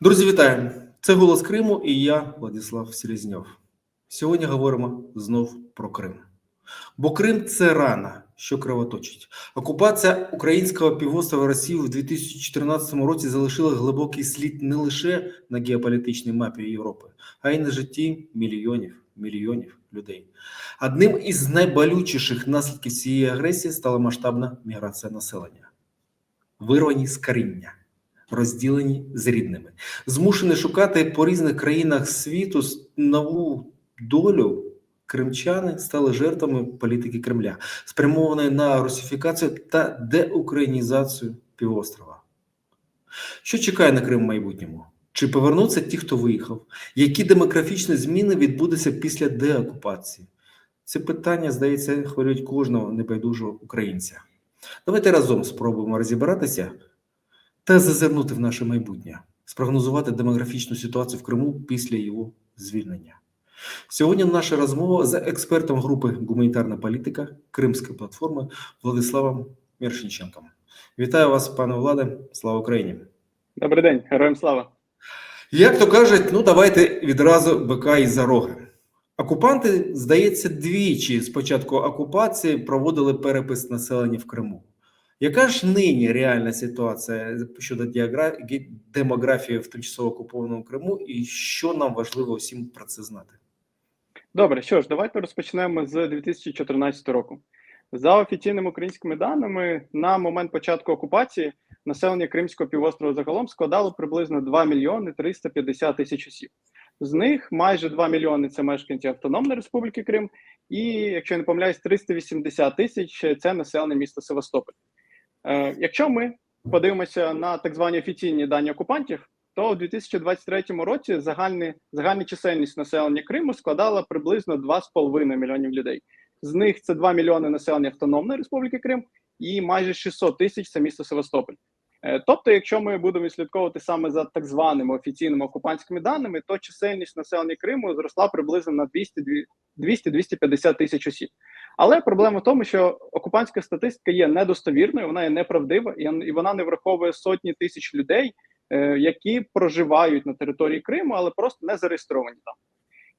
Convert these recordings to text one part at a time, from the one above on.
Друзі, вітаю! Це голос Криму і я, Владислав Селезньов. Сьогодні говоримо знов про Крим. Бо Крим це рана, що кровоточить. Окупація українського півострова Росії в 2014 році залишила глибокий слід не лише на геополітичній мапі Європи, а й на житті мільйонів мільйонів людей. Одним із найболючіших наслідків цієї агресії стала масштабна міграція населення, вирвані з коріння розділені з рідними, змушені шукати по різних країнах світу нову долю. Кримчани стали жертвами політики Кремля, спрямованої на русифікацію та деукраїнізацію півострова. Що чекає на Крим в майбутньому? Чи повернуться ті, хто виїхав? Які демографічні зміни відбудуться після деокупації? Це питання, здається, хвилюють кожного небайдужого українця. Давайте разом спробуємо розібратися та зазирнути в наше майбутнє, спрогнозувати демографічну ситуацію в Криму після його звільнення. Сьогодні наша розмова з експертом групи гуманітарна політика Кримської платформи Владиславом Мершинченком. Вітаю вас, пане Владе. Слава Україні! Добрий день, героям слава! Як то кажуть, ну давайте відразу бика і за роги. Окупанти, здається, двічі з початку окупації проводили перепис населення в Криму. Яка ж нині реальна ситуація щодо демографії в тимчасово окупованому Криму, і що нам важливо усім про це знати? Добре, що ж, давайте розпочнемо з 2014 року. За офіційними українськими даними, на момент початку окупації населення Кримського півострова загалом складало приблизно 2 мільйони 350 тисяч осіб. З них майже 2 мільйони це мешканці Автономної Республіки Крим, і якщо я не помиляюсь, 380 тисяч це населення міста Севастополь. Е, якщо ми подивимося на так звані офіційні дані окупантів, то у 2023 році загальний, загальна чисельність населення Криму складала приблизно 2,5 мільйонів людей. З них це 2 мільйони населення Автономної Республіки Крим і майже 600 тисяч це місто Севастополь. Е, тобто, якщо ми будемо слідковувати саме за так званими офіційними окупантськими даними, то чисельність населення Криму зросла приблизно на 200-250 тисяч осіб. Але проблема в тому, що окупантська статистика є недостовірною, вона є неправдива і вона не враховує сотні тисяч людей, е, які проживають на території Криму, але просто не зареєстровані там.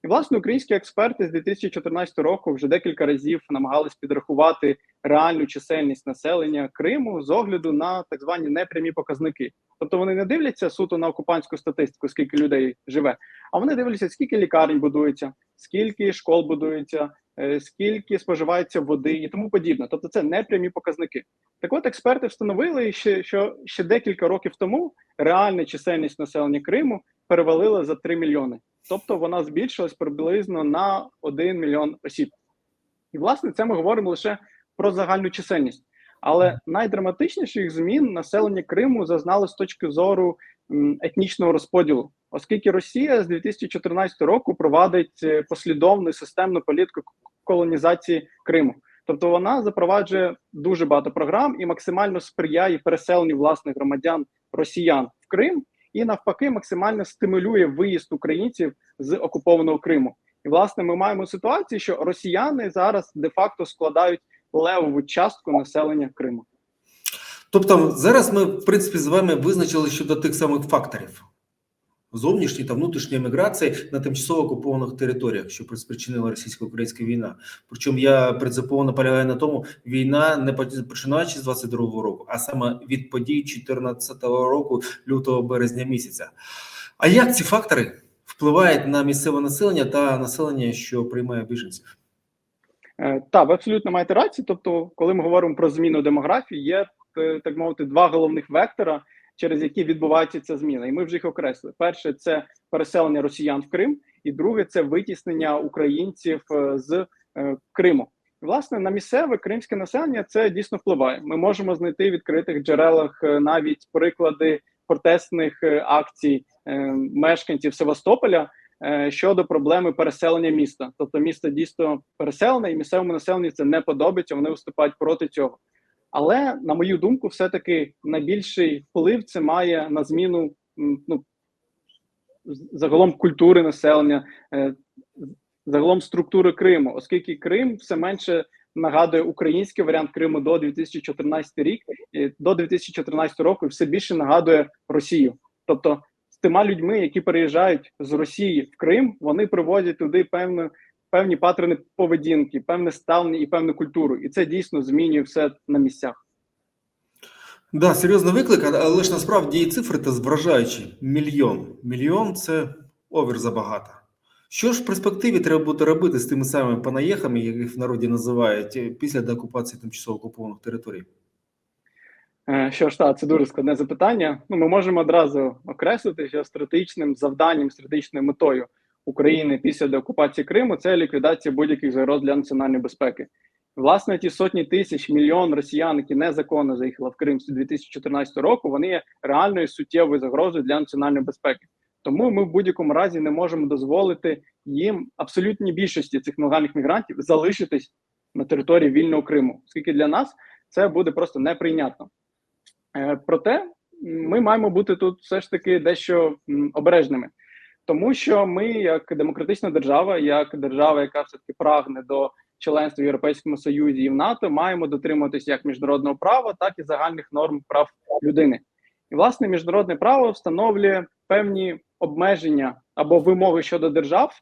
І власне українські експерти з 2014 року вже декілька разів намагались підрахувати реальну чисельність населення Криму з огляду на так звані непрямі показники. Тобто вони не дивляться суто на окупантську статистику, скільки людей живе, а вони дивляться, скільки лікарень будується, скільки школ будується, е, скільки споживається води і тому подібне. Тобто, це непрямі показники. Так, от експерти встановили, що ще декілька років тому реальна чисельність населення Криму перевалила за 3 мільйони тобто вона збільшилась приблизно на 1 мільйон осіб. І, власне, це ми говоримо лише про загальну чисельність. Але найдраматичніших змін населення Криму зазнало з точки зору етнічного розподілу, оскільки Росія з 2014 року провадить е, послідовну системну політику колонізації Криму. Тобто вона запроваджує дуже багато програм і максимально сприяє переселенню власних громадян росіян в Крим і навпаки максимально стимулює виїзд українців з окупованого Криму. І власне ми маємо ситуацію, що росіяни зараз де-факто складають левову частку населення Криму. Тобто, зараз ми в принципі з вами визначили щодо тих самих факторів зовнішньої та внутрішньої міграції на тимчасово окупованих територіях, що спричинила російсько-українська війна. Причому я принципово наполягаю на тому, війна не починаючи з 22-го року, а саме від подій 14-го року, лютого березня місяця. А як ці фактори впливають на місцеве населення та населення, що приймає біженців? Е, так, ви абсолютно маєте рацію. Тобто, коли ми говоримо про зміну демографії, є е, так мовити два головних вектора через які відбувається ця зміна, і ми вже їх окреслили. Перше це переселення росіян в Крим, і друге це витіснення українців е, з е, Криму. Власне, на місцеве кримське населення це дійсно впливає. Ми можемо знайти в відкритих джерелах е, навіть приклади протестних акцій мешканців Севастополя щодо проблеми переселення міста. Тобто, місто дійсно переселене, і місцевому населенню це не подобається. Вони виступають проти цього. Але на мою думку, все-таки найбільший вплив це має на зміну ну, загалом культури населення, е, загалом структури Криму, оскільки Крим все менше нагадує український варіант Криму до 2014 рік, до 2014 року все більше нагадує Росію. Тобто з тима людьми, які переїжджають з Росії в Крим, вони приводять туди певну, певні паттерни поведінки, певне ставлення і певну культуру. І це дійсно змінює все на місцях. Да, серйозний виклик, але ж насправді і цифри та вражаючі. Мільйон. Мільйон це овер забагато. Що ж в перспективі треба буде робити з тими самими панаєхами, яких в народі називають е, після деокупації тимчасово окупованих територій? Е, Що ж, так, це дуже складне запитання. Ну, ми можемо одразу окреслити, що стратегічним завданням, стратегічною метою України після деокупації Криму це ліквідація будь-яких загроз для національної безпеки. Власне, ті сотні тисяч мільйон росіян, які незаконно заїхали в Крим з 2014 року, вони є реальною суттєвою загрозою для національної безпеки. Тому ми в будь-якому разі не можемо дозволити їм абсолютній більшості цих нелегальних мігрантів залишитись на території вільного Криму, оскільки для нас це буде просто неприйнятно. Е, Проте ми маємо бути тут все ж таки дещо обережними, тому що ми, як демократична держава, як держава, яка все таки прагне до членства в Європейському Союзі і в НАТО, маємо дотримуватися як міжнародного права, так і загальних норм прав людини. І власне міжнародне право встановлює певні обмеження або вимоги щодо держав,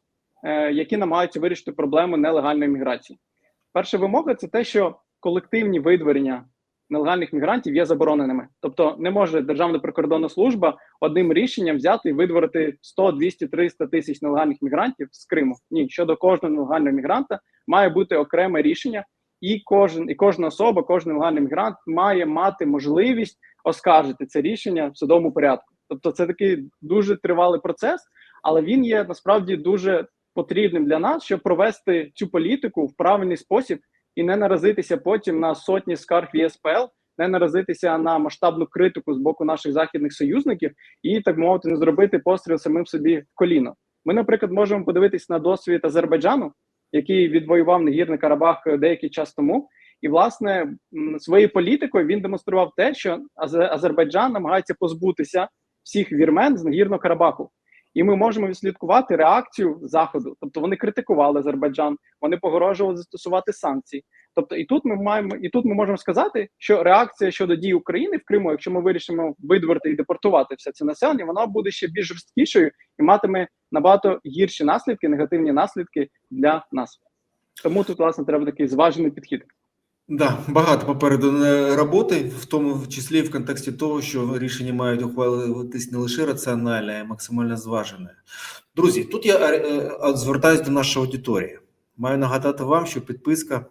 е, які намагаються вирішити проблему нелегальної міграції. Перша вимога це те, що колективні видворення нелегальних мігрантів є забороненими. Тобто не може Державна прикордонна служба одним рішенням взяти і видворити 100, 200, 300 тисяч нелегальних мігрантів з Криму. Ні, щодо кожного нелегального мігранта має бути окреме рішення, і кожен і кожна особа, кожен нелегальний мігрант має мати можливість оскаржити це рішення в судовому порядку. Тобто, це такий дуже тривалий процес, але він є насправді дуже потрібним для нас, щоб провести цю політику в правильний спосіб і не наразитися потім на сотні скарг в ЄСПЛ, не наразитися на масштабну критику з боку наших західних союзників і так мовити не зробити постріл самим собі в коліно. Ми, наприклад, можемо подивитись на досвід Азербайджану, який відвоював Нагірний Карабах деякий час тому. І, власне, своєю політикою він демонстрував те, що Азе- Азербайджан намагається позбутися всіх вірмен з Нагірного Карабаху. І ми можемо відслідкувати реакцію заходу. Тобто вони критикували Азербайджан, вони погрожували застосувати санкції. Тобто, і тут ми маємо, і тут ми можемо сказати, що реакція щодо дій України в Криму, якщо ми вирішимо видворити і депортувати все це населення, вона буде ще більш жорсткішою і матиме набагато гірші наслідки, негативні наслідки для нас. Тому тут власне треба такий зважений підхід. Да, багато попереду роботи, в тому числі в контексті того, що рішення мають ухвалюватись не лише раціональне, а й максимально зважене. Друзі, тут я е, е, звертаюся до нашої аудиторії. Маю нагадати вам, що підписка,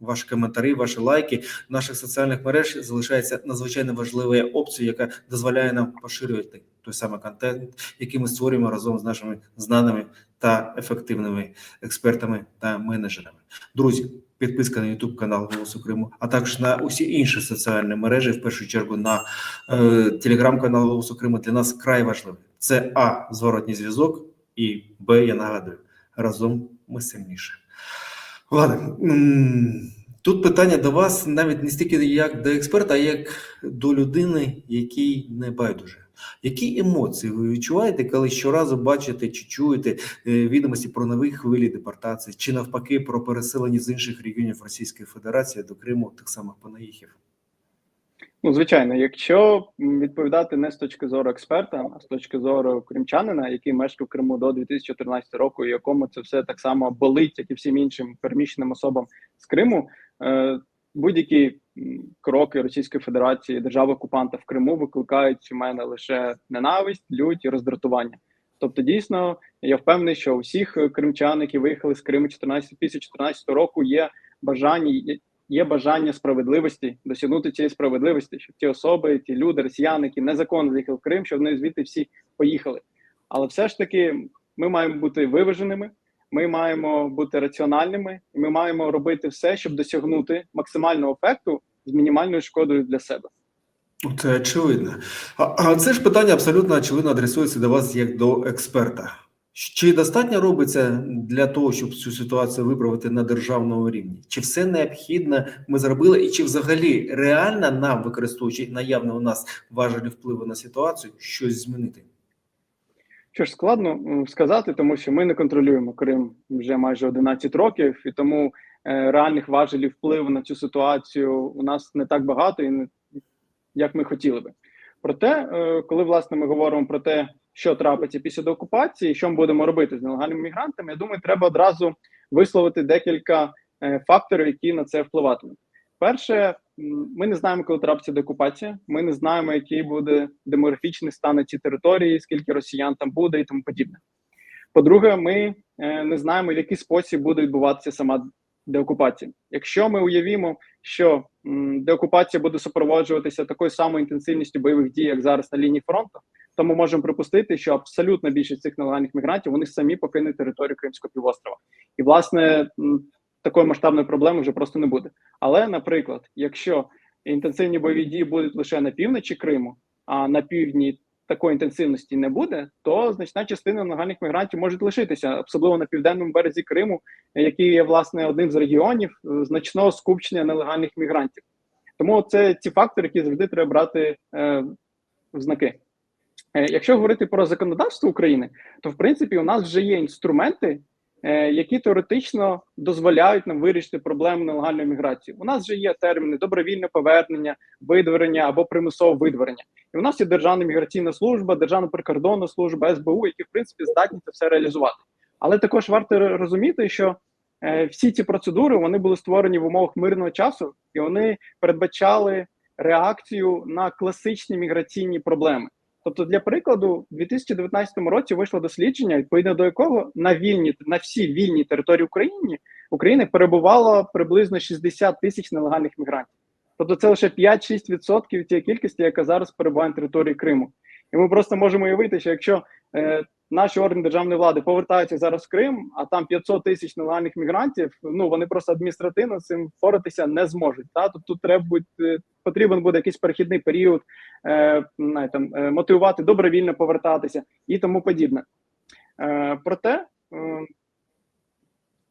ваші коментарі, ваші лайки в наших соціальних мереж залишається надзвичайно важливою опцією, яка дозволяє нам поширювати той самий контент, який ми створюємо разом з нашими знаними та ефективними експертами та менеджерами. Друзі, підписка на YouTube канал Голосу Криму, а також на усі інші соціальні мережі, в першу чергу на е, телеграм-канал Голосу Криму для нас край важливий. Це А. Зворотній зв'язок, і Б. Я нагадую, разом ми сильніше. Ладно, тут питання до вас навіть не стільки як до експерта, а як до людини, якій не байдуже. Які емоції ви відчуваєте, коли щоразу бачите чи чуєте е, відомості про нові хвилі депортації, чи навпаки про переселення з інших регіонів Російської Федерації до Криму тих самих панаїхів? Ну, звичайно, якщо відповідати не з точки зору експерта, а з точки зору кримчанина, який мешкав в Криму до 2014 року, і якому це все так само болить, як і всім іншим переміщеним особам з Криму, е, будь-які кроки Російської Федерації, держави окупанта в Криму викликають у мене лише ненависть, лють і роздратування. Тобто, дійсно, я впевнений, що у всіх кримчан, які виїхали з Криму 14, після 2014 року, є бажання є бажання справедливості, досягнути цієї справедливості, щоб ті особи, ті люди, росіяни, які незаконно заїхали в Крим, щоб вони звідти всі поїхали. Але все ж таки ми маємо бути виваженими, ми маємо бути раціональними, і ми маємо робити все, щоб досягнути максимального ефекту з мінімальною шкодою для себе. Це очевидно. А, це ж питання абсолютно очевидно адресується до вас як до експерта. Чи достатньо робиться для того, щоб цю ситуацію виправити на державному рівні? Чи все необхідно ми зробили, і чи взагалі реально нам, використовуючи наявне у нас важелі впливу на ситуацію, щось змінити? Що ж складно сказати, тому що ми не контролюємо Крим вже майже 11 років, і тому реальних важелів впливу на цю ситуацію у нас не так багато, і не як ми хотіли би. Проте, е, коли власне ми говоримо про те, що трапиться після деокупації, що ми будемо робити з нелегальними мігрантами, я думаю, треба одразу висловити декілька е, факторів, які на це впливатимуть. Перше, ми не знаємо, коли трапиться деокупація. Ми не знаємо, який буде демографічний стан на цій території, скільки росіян там буде і тому подібне. По-друге, ми е, не знаємо, в який спосіб буде відбуватися сама деокупація. Якщо ми уявімо, що деокупація буде супроводжуватися такою самою інтенсивністю бойових дій, як зараз на лінії фронту, то ми можемо припустити, що абсолютно більшість цих нелегальних мігрантів вони самі покинуть територію Кримського півострова. І власне такої масштабної проблеми вже просто не буде. Але, наприклад, якщо інтенсивні бойові дії будуть лише на півночі Криму, а на півдні такої інтенсивності не буде, то значна частина нагальних мігрантів може лишитися, особливо на південному березі Криму, який є власне одним з регіонів значного скупчення нелегальних мігрантів. Тому це ті фактори, які завжди треба брати е, в знаки. Е, якщо говорити про законодавство України, то в принципі у нас вже є інструменти, які теоретично дозволяють нам вирішити проблему нелегальної міграції. У нас вже є терміни добровільне повернення, видворення або примусове видворення. І у нас є Державна міграційна служба, Державна прикордонна служба, СБУ, які в принципі здатні це все реалізувати. Але також варто розуміти, що е, всі ці процедури вони були створені в умовах мирного часу, і вони передбачали реакцію на класичні міграційні проблеми. Тобто, для прикладу, у 2019 році вийшло дослідження, відповідно до якого на вільні на всі вільні території України України перебувало приблизно 60 тисяч нелегальних мігрантів. Тобто, це лише 5-6% тієї кількості, яка зараз перебуває на території Криму. І ми просто можемо уявити, що якщо е, наші органи державної влади повертаються зараз в Крим, а там 500 тисяч нелегальних мігрантів, ну вони просто адміністративно цим впоратися не зможуть. Та тобто тут треба бути е, потрібен буде якийсь перехідний період, е, не, там, е, мотивувати добровільно повертатися і тому подібне. Е, проте, е,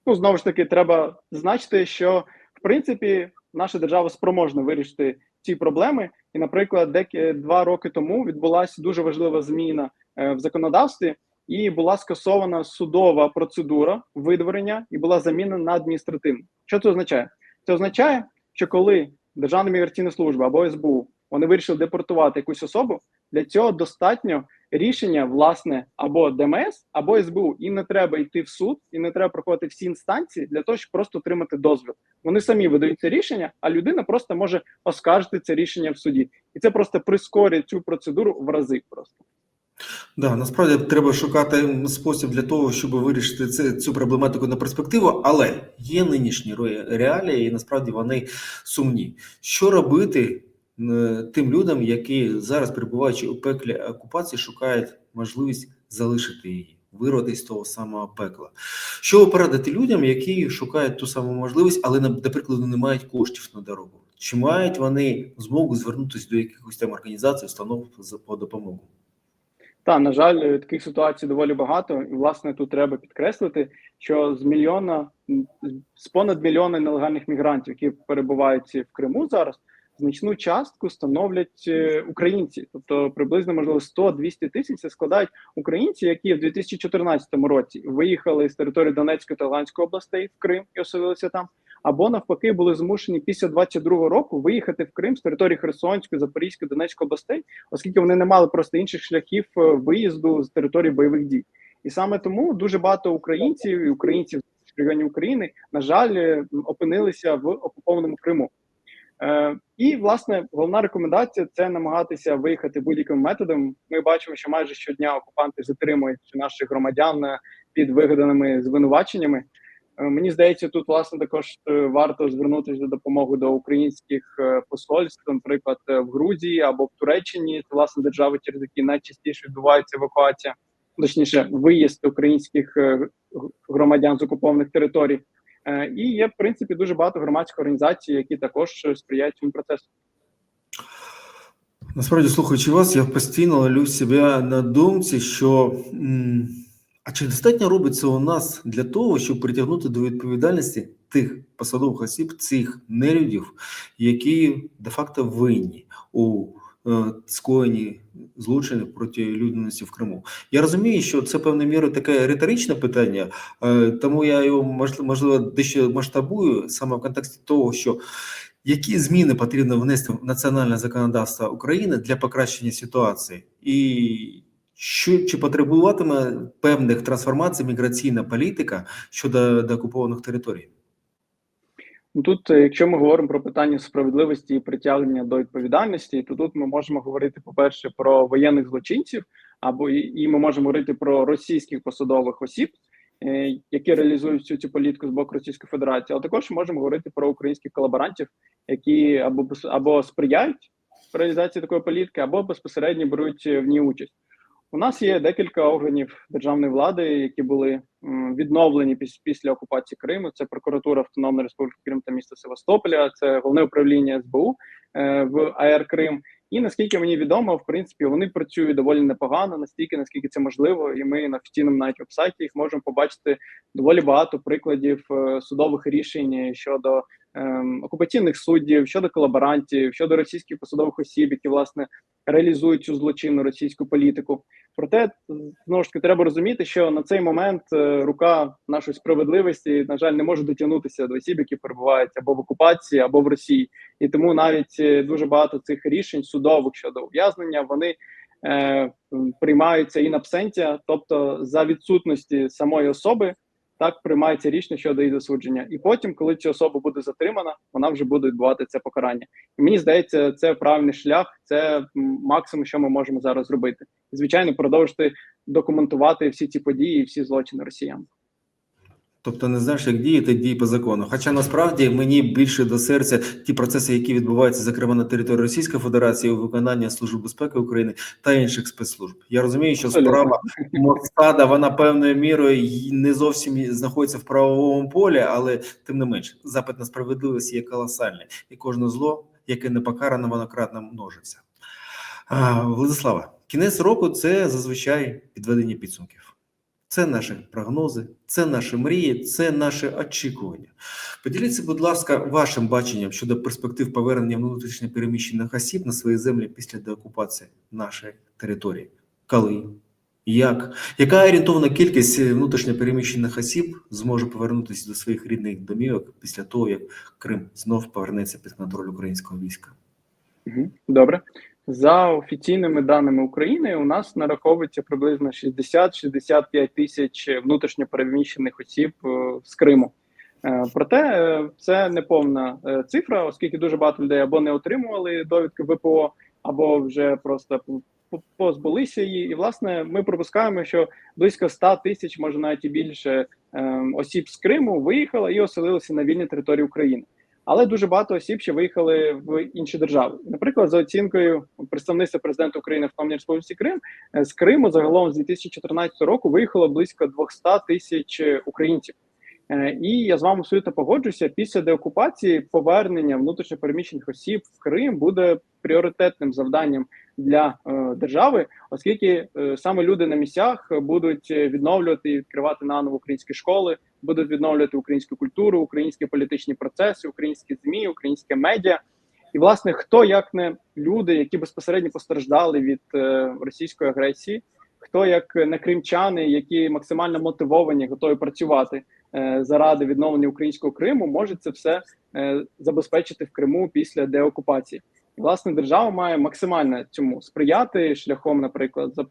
ну знову ж таки, треба зазначити, що в принципі наша держава спроможна вирішити ці проблеми. І, наприклад, деякі два роки тому відбулася дуже важлива зміна е, в законодавстві, і була скасована судова процедура видворення і була замінена на адміністративну. Що це означає? Це означає, що коли Державна міграційна служба або СБУ вони вирішили депортувати якусь особу, для цього достатньо рішення власне або ДМС, або СБУ. І не треба йти в суд, і не треба проходити всі інстанції для того, щоб просто отримати дозвіл. Вони самі видають це рішення, а людина просто може оскаржити це рішення в суді, і це просто прискорює цю процедуру в рази. Просто Да, насправді треба шукати спосіб для того, щоб вирішити це, цю проблематику на перспективу, але є нинішні реалії, і насправді вони сумні. Що робити е, тим людям, які зараз, перебуваючи у пеклі окупації, шукають можливість залишити її, вирвати з того самого пекла? Що порадити людям, які шукають ту саму можливість, але, на- до прикладу, не мають коштів на дорогу? Чи мають вони змогу звернутися до якихось там організацій, установ за- по допомогу? Та на жаль, е, таких ситуацій доволі багато. І власне тут треба підкреслити, що з мільйона з понад мільйона нелегальних мігрантів, які перебувають в Криму зараз, значну частку становлять е, українці, тобто приблизно можливо 100-200 тисяч складають українці, які в 2014 році виїхали з території Донецької та Луганської областей в Крим і оселилися там. Або навпаки були змушені після 22-го року виїхати в Крим з території Херсонської, Запорізької, Донецької областей, оскільки вони не мали просто інших шляхів е, виїзду з території бойових дій. І саме тому дуже багато українців і українців з регіонів України, на жаль, е, опинилися в окупованому Криму. Е, і власне головна рекомендація це намагатися виїхати будь-яким методом. Ми бачимо, що майже щодня окупанти затримують наших громадян е, під вигаданими звинуваченнями. Е, Мені здається, тут власне також е, варто звернутися за допомогою до українських е, посольств, наприклад, в Грузії або в Туреччині, це власне держави, через які найчастіше відбувається евакуація, точніше, виїзд українських громадян з окупованих територій. І є в принципі дуже багато громадських організацій, які також сприяють цьому процесу. Насправді, слухаючи вас, я постійно ловлю себе на думці, що а чи достатньо робиться у нас для того, щоб притягнути до відповідальності тих посадових осіб, цих нелюдів, які де-факто винні у е, скоєнні злочинів проти людяності в Криму? Я розумію, що це певною мірою таке риторичне питання, е, тому я його можливо дещо масштабую саме в контексті того, що які зміни потрібно внести в національне законодавство України для покращення ситуації, і Що чи потребуватиме певних трансформацій міграційна політика щодо деокупованих територій? Ну, Тут, е, якщо ми говоримо про питання справедливості і притягнення до відповідальності, то тут ми можемо говорити, по-перше, про воєнних злочинців, або і, ми можемо говорити про російських посадових осіб, е, які реалізують всю цю політику з боку Російської Федерації, але також можемо говорити про українських колаборантів, які або або сприяють реалізації такої політики, або безпосередньо беруть в ній участь. У нас є декілька органів державної влади, які були відновлені піс- після окупації Криму. Це прокуратура Автономної Республіки Крим та міста Севастополя, це головне управління СБУ е, в АР Крим. І наскільки мені відомо, в принципі, вони працюють доволі непогано, настільки наскільки це можливо, і ми на офіційному навіть вебсайті їх можемо побачити доволі багато прикладів е, судових рішень щодо ем, окупаційних суддів, щодо колаборантів, щодо російських посадових осіб, які власне реалізують цю злочинну російську політику. Проте знову ж таки треба розуміти, що на цей момент е, рука нашої справедливості, на жаль, не може дотягнутися до осіб, які перебувають або в окупації, або в Росії, і тому навіть е, дуже багато цих рішень судових щодо ув'язнення вони е, приймаються і на absentia, тобто за відсутності самої особи. Так приймається рішення щодо її засудження, і потім, коли ця особа буде затримана, вона вже буде відбувати це покарання. І мені здається, це правильний шлях, це максимум, що ми можемо зараз зробити. І, звичайно, продовжити документувати всі ці події, і всі злочини росіян. Тобто не знаєш, як діяти, дій по закону. Хоча насправді мені більше до серця ті процеси, які відбуваються, зокрема на території Російської Федерації у виконанні Служби безпеки України та інших спецслужб. Я розумію, що справа Моссада, вона певною мірою не зовсім знаходиться в правовому полі, але тим не менш, запит на справедливість є колосальний, і кожне зло, яке не покарано, воно кратно множиться. А, Владислава, кінець року це зазвичай підведення підсумків. Це наші прогнози, це наші мрії, це наші очікування. Поділіться, будь ласка, вашим баченням щодо перспектив повернення внутрішньо переміщених осіб на свої землі після деокупації нашої території. Коли? Як? Яка орієнтовна кількість внутрішньо переміщених осіб зможе повернутися до своїх рідних домівок після того, як Крим знов повернеться під контроль українського війська? Добре. За офіційними даними України, у нас нараховується приблизно 60-65 тисяч внутрішньо переміщених осіб е, з Криму. Е, Проте е, це не повна цифра, оскільки дуже багато людей або не отримували довідки ВПО, або вже просто позбулися її. І власне ми припускаємо, що близько 100 тисяч, може навіть і більше е, осіб з Криму виїхало і оселилися на вільній території України. Але дуже багато осіб ще виїхали в інші держави. Наприклад, за оцінкою представництва президента України в Автономній Республіці Крим е, з Криму загалом з 2014 року виїхало близько 200 тисяч українців. Е, І я з вами абсолютно погоджуся. Після деокупації повернення внутрішньопереміщених осіб в Крим буде пріоритетним завданням для е, держави, оскільки е, саме люди на місцях будуть е, відновлювати і відкривати наново українські школи, будуть відновлювати українську культуру, українські політичні процеси, українські змі, українське медіа. І власне хто як не люди, які безпосередньо постраждали від російської агресії, хто як не кримчани, які максимально мотивовані, готові працювати заради відновлення українського Криму, може це все забезпечити в Криму після деокупації. Власне, держава має максимально цьому сприяти шляхом, наприклад, за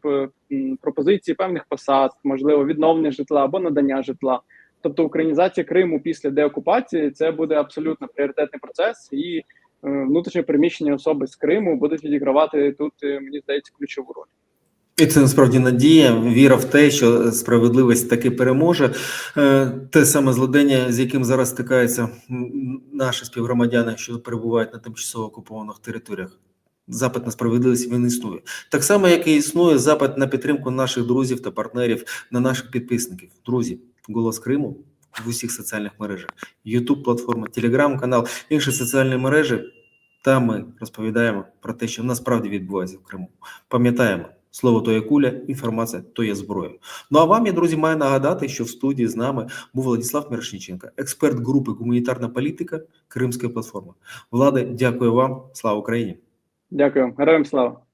пропозиції певних посад, можливо, відновлення житла або надання житла. Тобто українізація Криму після деокупації це буде абсолютно пріоритетний процес, і е, внутрішньо переміщені особи з Криму будуть відігравати тут, е, мені здається, ключову роль. І це насправді надія, віра в те, що справедливість таки переможе. Е, Те саме злодення, з яким зараз стикаються наші співгромадяни, що перебувають на тимчасово окупованих територіях. Запит на справедливість він існує. Так само, як і існує запит на підтримку наших друзів та партнерів, на наших підписників. Друзі, голос Криму в усіх соціальних мережах, youtube платформа, телеграм-канал, інші соціальні мережі. Там ми розповідаємо про те, що насправді відбувається в Криму. Пам'ятаємо, слово то є куля, інформація то є зброя. Ну а вам, я друзі, маю нагадати, що в студії з нами був Владислав Мірошніченко, експерт групи гуманітарна політика Кримської платформи. Влади, дякую вам. Слава Україні! Дякую, героям слава.